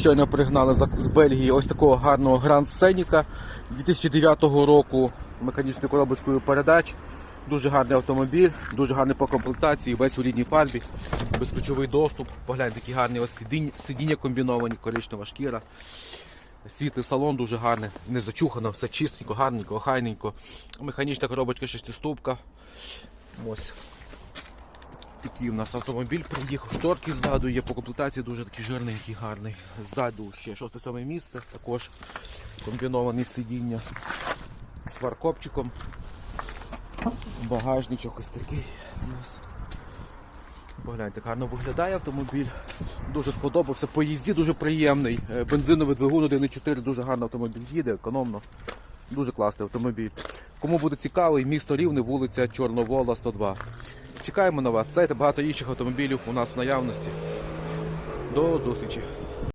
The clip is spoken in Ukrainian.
щойно пригнали з Бельгії ось такого гарного Гранд Сеніка 2009 року механічною коробочкою передач. Дуже гарний автомобіль, дуже гарний по комплектації, весь у рідній фарбі, безключовий доступ. Погляньте, які гарні ось сидіння, комбіновані, коричнева шкіра. Світлий салон дуже гарний, не зачухано, все чистенько, гарненько, охайненько. Механічна коробочка шестиступка. Ось такий у нас автомобіль приїхав. Шторки ззаду є, по комплектації дуже такий жирненький, гарний. Ззаду ще шосте сьоме місце, також комбіновані сидіння з фаркопчиком. Багажничок ось такий у нас. Погляньте, гарно виглядає автомобіль. Дуже сподобався. По їзді дуже приємний. Е, Бензиновий двигун 1.4, дуже гарно автомобіль їде, економно. Дуже класний автомобіль. Кому буде цікавий, місто Рівне, вулиця Чорновола, 102. Чекаємо на вас. Це та багато інших автомобілів у нас в наявності. До зустрічі!